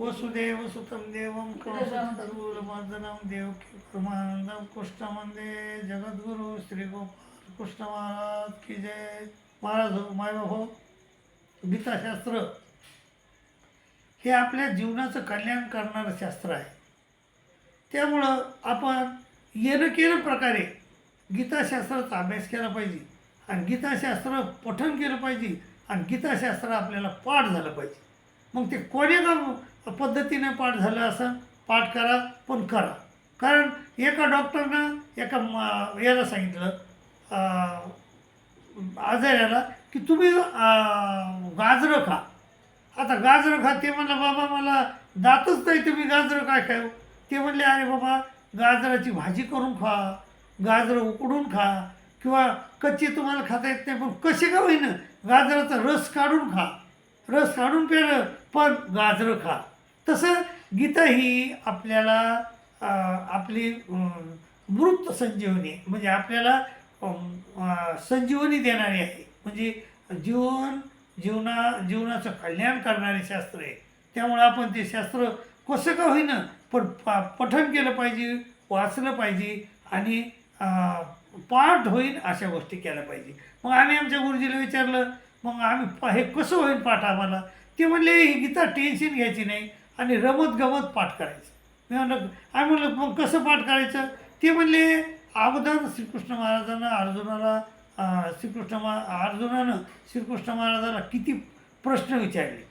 वसुदेव सुतम देवम कौसर्वूलमर्दनम देवकी परमानंदम कृष्णमंदे जगद्गुरु श्री गोपाल कृष्ण महाराज की जय। महाराज हो मायबाप हो गीताशास्त्र हे आपल्या जीवनाचं कल्याण करणारं शास्त्र आहे. त्यामुळं आपण येणं केलं प्रकारे गीताशास्त्राचा अभ्यास केला पाहिजे आणि गीताशास्त्र पठण केलं पाहिजे आणि गीताशास्त्र आपल्याला पाठ झालं पाहिजे. मग ते कोण्या पद्धतीने पाठ झालं असं पाठ करा पण करा. कारण एका डॉक्टरनं एका म- याला सांगितलं आजाऱ्याला की तुम्ही गाजरं खा. आता गाजरं खा ते म्हणलं बाबा मला दातच नाही तुम्ही गाजरं काय खाऊ? ते म्हणले अरे बाबा गाजराची भाजी करून खा गाजरं उकडून खा किंवा कच्ची तुम्हाला खाता येत नाही पण कसे का होईना गाजराचा रस काढून खा. रस काढून प्यायलं पण गाजरं खा. तसं गीता ही आपल्याला आपली अं, मृत संजीवनी म्हणजे आपल्याला संजीवनी देणारी आहे. म्हणजे जीवन जीवना जीवनाचं कल्याण करणारे शास्त्र आहे. त्यामुळे आपण ते शास्त्र कसं का होईना पण पा पठण केलं पाहिजे वाचलं पाहिजे आणि पाठ होईल अशा गोष्टी केल्या पाहिजे. मग आम्ही आमच्या गुरुजीला विचारलं मग आम्ही हे कसं होईल पाठ आम्हाला? ते म्हणले ही गीता टेन्शन घ्यायची नाही आणि रमत गमत पाठ करायचं. मी म्हणलं आम्ही म्हणलं मग कसं पाठ करायचं? ते म्हणले अगोदर श्रीकृष्ण महाराजांना अर्जुनाला श्रीकृष्ण महा अर्जुनानं श्रीकृष्ण महाराजाला किती प्रश्न विचारले.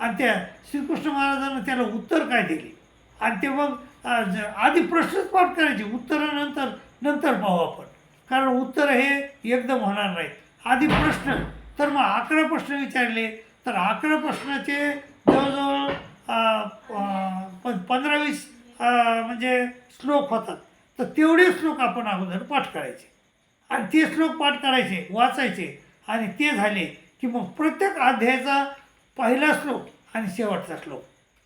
आणि त्या श्रीकृष्ण महाराजांना त्याला उत्तर काय दिले? आणि ते मग आधी प्रश्नच पाठ करायचे. उत्तरानंतर नंतर पाहू आपण. कारण उत्तर हे एकदम होणार नाहीत. आधी प्रश्न तर मग अकरा प्रश्न विचारले. तर अकरा प्रश्नाचे जवळजवळ अं, पंधरा वीस म्हणजे श्लोक होतात. तर तेवढे श्लोक आपण अगोदर पाठ करायचे. आणि ते श्लोक पाठ करायचे वाचायचे आणि ते झाले की मग प्रत्येक अध्यायाचा पहिला श्लोक आणि शेवटचा श्लोक.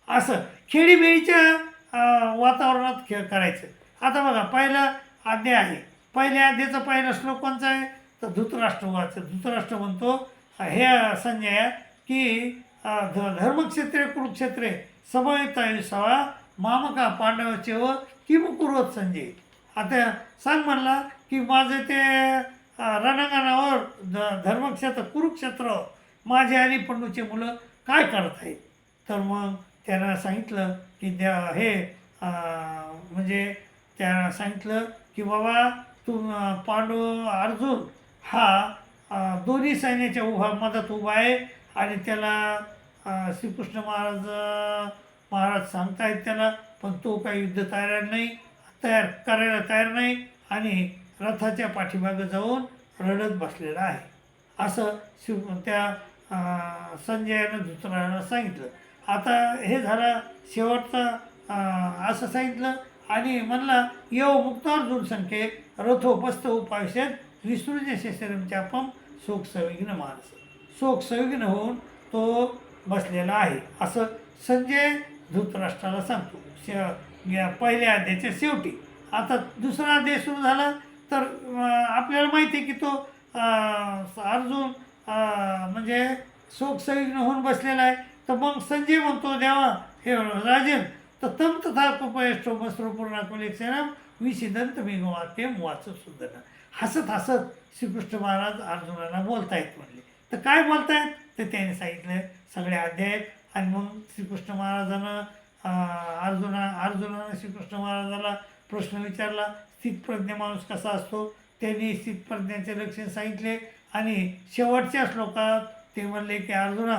असं खेडीमेळीच्या वातावरणात खेळ करायचं. आता बघा पहिला अध्याय आहे. पहिल्या अध्यायाचा पहिला श्लोक कोणचा आहे? तर धृतराष्ट्र वाच. धृतराष्ट्र म्हणतो हे संजय की ध- धर्मक्षेत्रे कुरुक्षेत्रे समवेत मामका पांडवाचे व किम कुरवत संजय. आता सांग म्हणला की माझे ते रणांगणावर ध धर्मक्षेत्र कुरुक्षेत्र माझे आणि पंडूचे मुलं काय करत आहेत? तर मग त्यांना सांगितलं की त्या हे म्हणजे त्यांना सांगितलं की बाबा तू पांडू अर्जुन हा दोन्ही सैन्याच्या उभा मदत उभा आहे. आणि त्याला श्रीकृष्ण महाराज महाराज सांगतायत त्याला पण तो काही युद्ध तयार नाही तयार करायला तयार नाही आणि रथाच्या पाठीमागं जाऊन रडत बसलेला आहे. असं शिव त्या संजयानं धुतराला सांगितलं. आता हे झालं शेवटचं असं सांगितलं आणि म्हणला येव मुक्तार्जुन संख्ये रथोपस्थ उपायुष्यात विसृज शस्त्रमच्या पम शोक सविघ्न मानस. शोक होऊन तो बसलेला आहे असं संजय धृतराष्ट्राला सांगतो. शे पहिल्या अध्यायाच्या शेवटी. आता दुसरा अध्याय सुरू झाला तर आपल्याला माहिती आहे की तो अर्जुन म्हणजे शोक होऊन बसलेला आहे. तर मग संजय म्हणतो देवा हे राजन तर तम तथा कुपयष्टो मस्त्रपूर्ण कुलेक्षणम विषिदंत मी वाक्य वाच सुद्धा हसत हसत श्रीकृष्ण महाराज अर्जुनाला बोलतायत म्हणले. तर काय बोलतायत? तर त्याने सांगितलं सगळे अध्याय आणि मग श्रीकृष्ण महाराजानं अर्जुना अर्जुनानं श्रीकृष्ण महाराजाला प्रश्न विचारला स्थितप्रज्ञ माणूस कसा असतो? त्यांनी स्थितप्रज्ञाचे लक्षण सांगितले आणि शेवटच्या श्लोकात ते म्हणले की अर्जुना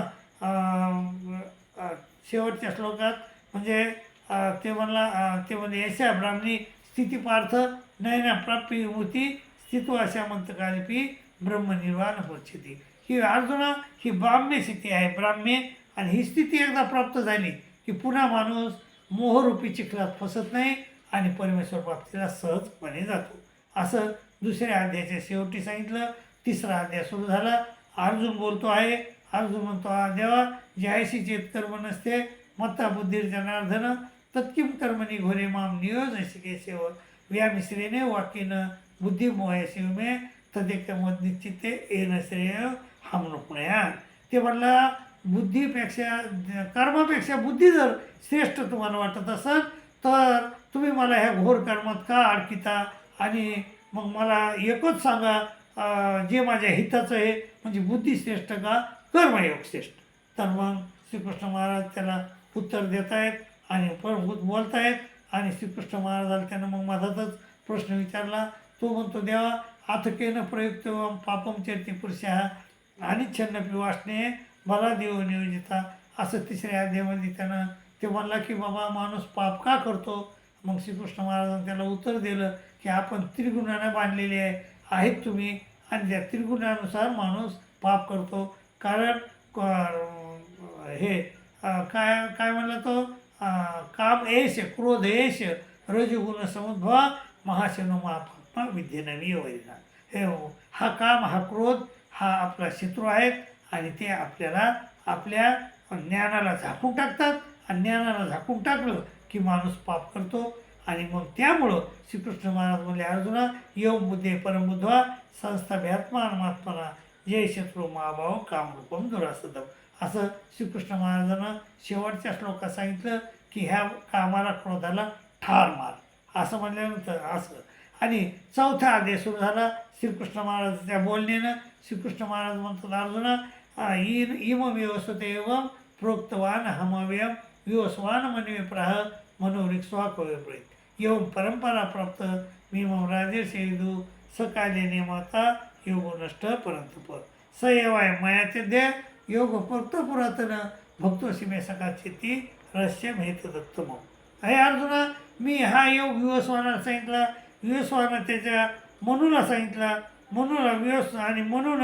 शेवटच्या श्लोकात म्हणजे ते म्हणला ते म्हणले यशा ब्राह्मणी स्थितीपार्थ नयना प्राप्ती होती स्थितो अशा मंत्रकालिपी ब्रह्मनिर्वाण होती ही अर्जुना ही ब्राह्म्य स्थिती आहे. ब्राह्म्य आणि ही स्थिती एकदा प्राप्त झाली की पुन्हा माणूस मोहरूपी चिखलात फसत नाही आणि परमेश्वर प्राप्तीला सहजपणे जातो. असं दुसऱ्या अध्यायाच्या शेवटी सांगितलं. तिसरा अध्याय सुरू झाला. अर्जुन बोलतो आहे अर्जुन म्हणतो हा देवा जयाशी चेतकर्म नसते मत्ता बुद्धीर जनार्दन तत्किम कर्मणी घोरे माम नियोज शिके सेव व्यामिश्रेने वाक्यनं बुद्धिमोह शिवमे तदेक मद निश्चिते येन श्रेय हा नुकण्या ते म्हणला बुद्धीपेक्षा कर्मापेक्षा बुद्धी जर श्रेष्ठ तुम्हाला वाटत असेल तर तुम्ही मला ह्या घोर कर्मात का अडकिता? आणि मग मला एकच सांगा जे माझ्या हिताचं आहे म्हणजे बुद्धी श्रेष्ठ का कर्मयोग श्रेष्ठ? तर मग श्रीकृष्ण महाराज त्याला उत्तर देत आहेत आणि प्रभूत बोलत आहेत आणि श्रीकृष्ण महाराजाला त्यानं मग माझाच प्रश्न विचारला. तो म्हणतो देवा आथकेनं प्रयुक्त पापम चेती हा आणि छन्नपी वासने मला देव नियोजिता असं तिसऱ्या अध्यायामध्ये त्यानं ते म्हणला की बाबा माणूस पाप का करतो? मग श्रीकृष्ण महाराजांनी त्याला उत्तर दिलं की आपण त्रिगुणाने बांधलेले आहे आहेत तुम्ही आणि त्या त्रिगुणानुसार माणूस पाप करतो. कारण हे काय काय म्हणलं तो? काम एश क्रोध एश रजगुण समुद्भव महाशनो महापात्मा विद्येनवी वैना हे हो. हा काम हा क्रोध हा आपला शत्रू आहेत आणि ते आपल्याला आपल्या ज्ञानाला झाकून टाकतात. आणि ज्ञानाला झाकून टाकलं की माणूस पाप करतो. आणि मग त्यामुळं श्रीकृष्ण महाराज म्हणले अर्जुना यम बुद्धे परमबुद्धवा संस्था भ्यात्मात्मना जय शत्रू महाभाव कामरूपम दुरासदम. असं श्रीकृष्ण महाराजांना शेवटच्या श्लोकात सांगितलं की ह्या कामाला क्रोधाला ठार मार. असं म्हणल्यानंतर असं आणि चौथा अध्याय सुरू झाला. श्रीकृष्ण महाराज त्या बोलण्यानं श्रीकृष्ण महाराज म्हणतात अर्जुना इन इम व्यवस्थते एवं प्रोक्तवान हमव्यम विवस्वान मनवे प्राह मनोरिक्स्वा कवयप्रेत एवं परंपरा प्राप्त मी मम सकाले सकालेने माता योग नष्ट परंतप स एवाय मयाचे दे योग फक्त पुरातन भक्तोशी मे सकाचिती रहस्य मेहत दत्तम। हे अर्जुना मी हा योग विवस्वानाला सांगितला विवस्वानं त्याच्या मनूला सांगितला मनूला विवस् आणि मनून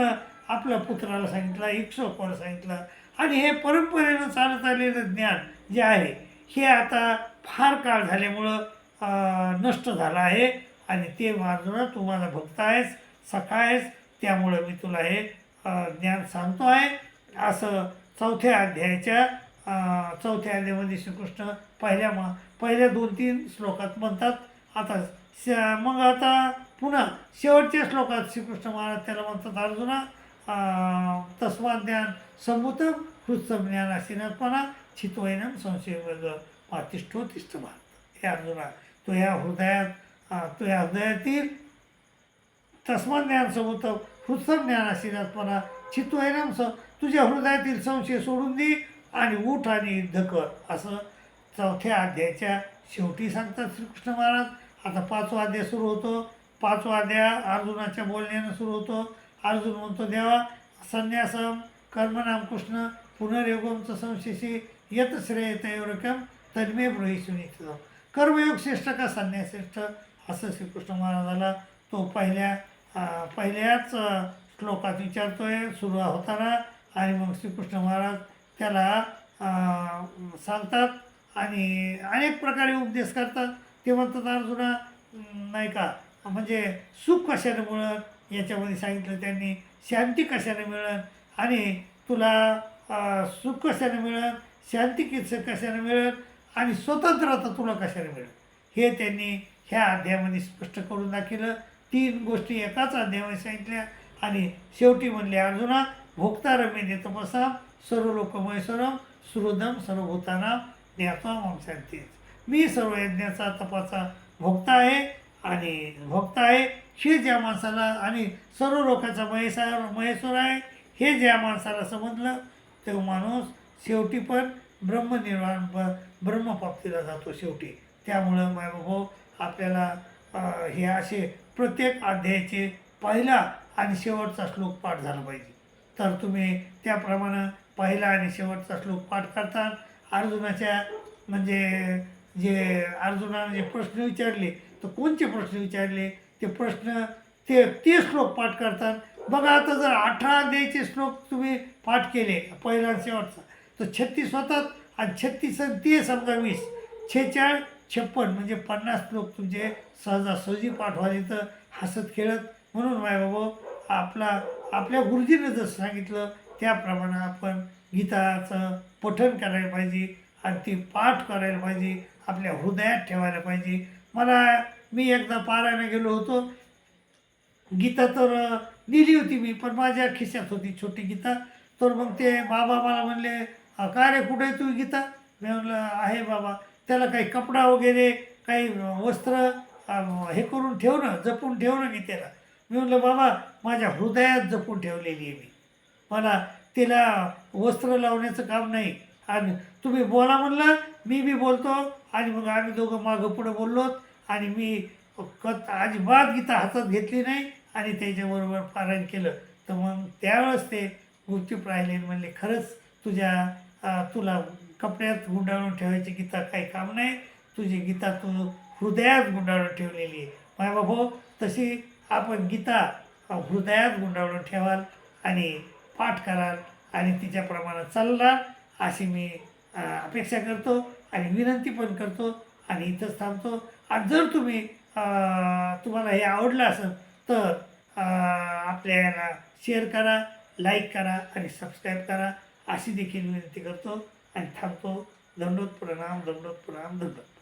आपल्या पुत्राला सांगितला इक्ष्वाला सांगितलं. आणि हे परंपरेनं चालत आलेलं ज्ञान जे आहे हे आता फार काळ झाल्यामुळं नष्ट झालं आहे. आणि ते अर्जुना तू माझा भक्त आहेस सखा आहेस त्यामुळं मी तुला हे ज्ञान सांगतो आहे. असं चौथ्या अध्यायाच्या चौथ्या अध्यायामध्ये श्रीकृष्ण पहिल्या मा पहिल्या दोन तीन श्लोकात म्हणतात. आता श मग आता पुन्हा शेवटच्या श्लोकात श्रीकृष्ण महाराज त्याला म्हणतात अर्जुना अं, ज्ञान संभूतम हृत्सम ज्ञान असेनपणा छितवैनम संशय वर्ग तिष्ठो तिष्ठ भारत. हे अर्जुना तो या हृदयात तो या हृदयातील तस्मात् ज्ञान संभूतम हृत्सम ज्ञान असेनपणा छितवैनम स तुझ्या हृदयातील संशय सोडून दे आणि उठ आणि युद्ध कर असं चौथ्या अध्यायाच्या शेवटी सांगतात श्रीकृष्ण महाराज. आता पाचवा अध्याय सुरू होतो. पाचवा अध्याय अर्जुनाच्या बोलण्यानं सुरू होतो. अर्जुन म्हणतो देवा संन्यासम कर्मनाम कृष्ण पुनर्योगमचं संशेषी यत श्रेय एवढकम तन्मे ब्रही सुनित. कर्मयोग श्रेष्ठ का संन्यास श्रेष्ठ? असं श्रीकृष्ण महाराजाला तो पहिल्या पहिल्याच श्लोकात विचारतोय. सुरू होताना आणि मग श्रीकृष्ण महाराज त्याला सांगतात आणि अनेक प्रकारे उपदेश करतात. ते म्हणतात अर्जुना नाही का? म्हणजे सुख कशाने मिळत याच्यामध्ये सांगितलं त्यांनी. शांती कशाने मिळत आणि तुला सुख कशाने मिळत शांती किस कशाने मिळत आणि स्वतंत्रता तुला कशाने मिळत हे त्यांनी ह्या अध्यायामध्ये स्पष्ट करून दाखवलं. तीन गोष्टी एकाच अध्यायामध्ये सांगितल्या. आणि शेवटी म्हणले अर्जुना भोक्ता रमे तपसा सर्व लोकमय सर्व सुहृदम सर्वभूताना ज्ञात्वा मम शांती. मी सर्व यज्ञाचा तपाचा भोक्ता आहे आणि भोक्ता आहे. हे ज्या माणसाला आणि सर्व लोकांचा महेश्वर महेश्वर आहे हे ज्या माणसाला समजलं तो माणूस शेवटी पण ब्रह्मनिर्वाण ब ब्रह्मप्राप्तीला जातो शेवटी. त्यामुळं मायबाबो आपल्याला हे असे प्रत्येक अध्यायाचे पहिला आणि शेवटचा श्लोक पाठ झाला पाहिजे. तर तुम्ही त्याप्रमाणे पहिला आणि शेवटचा श्लोक पाठ करता. अर्जुनाच्या म्हणजे जे अर्जुनाने जे प्रश्न विचारले तर कोणते प्रश्न विचारले? ते प्रश्न ते ते श्लोक पाठ करतात. बघा आता जर अठरा द्यायचे श्लोक तुम्ही पाठ केले पहिला शेवटचा तर छत्तीस होतात आणि छत्तीस आणि ते समजा वीस. छेचाळ छप्पन म्हणजे पन्नास श्लोक तुमचे सहजासहजी पाठ व्हायचे तर हसत खेळत. म्हणून मायबाबा आपला आपल्या गुरुजीनं जसं सांगितलं त्याप्रमाणे आपण गीताचं पठन करायला पाहिजे. आणि ती पाठ करायला पाहिजे आपल्या हृदयात ठेवायला पाहिजे. मला मी एकदा पारायला गेलो होतो. गीता तर दिली होती मी पण माझ्या खिशात होती छोटी गीता. तर मग ते बाबा मला म्हणले का रे कुठे आहे तू गीता? मी म्हणलं आहे बाबा. त्याला काही कपडा वगैरे काही वस्त्र हे करून ठेव ना जपून ठेव ना गीतेला. मी म्हणलं बाबा माझ्या हृदयात जपून ठेवलेली आहे मी. मला तिला वस्त्र लावण्याचं काम नाही. आणि तुम्ही बोला म्हणलं मी बी बोलतो आणि मग आम्ही दोघं मागं पुढं बोललो आणि मी कत अजिबात गीता हातात घेतली नाही आणि त्याच्याबरोबर पारायण केलं. तर मग त्यावेळेस ते गुपचूप राहिले म्हणले खरंच तुझ्या तुला कपड्यात गुंडाळून ठेवायची गीता काही काम नाही. तुझी गीता तू हृदयात गुंडाळून ठेवलेली आहे. माय बाबा तशी आपण गीता हृदयात गुंडाळून ठेवाल आणि पाठ कराल आणि तिच्याप्रमाणे चालला अशी मी अपेक्षा करतो आणि विनंती पण करतो आणि इथंच थांबतो. आणि जर तुम्ही तुम्हाला हे आवडलं असेल तर आपल्याला शेअर करा लाईक करा आणि सबस्क्राईब करा. अशी देखील विनंती करतो आणि थांबतो. दंडोत प्रणाम दंडोत प्रणाम दंडोत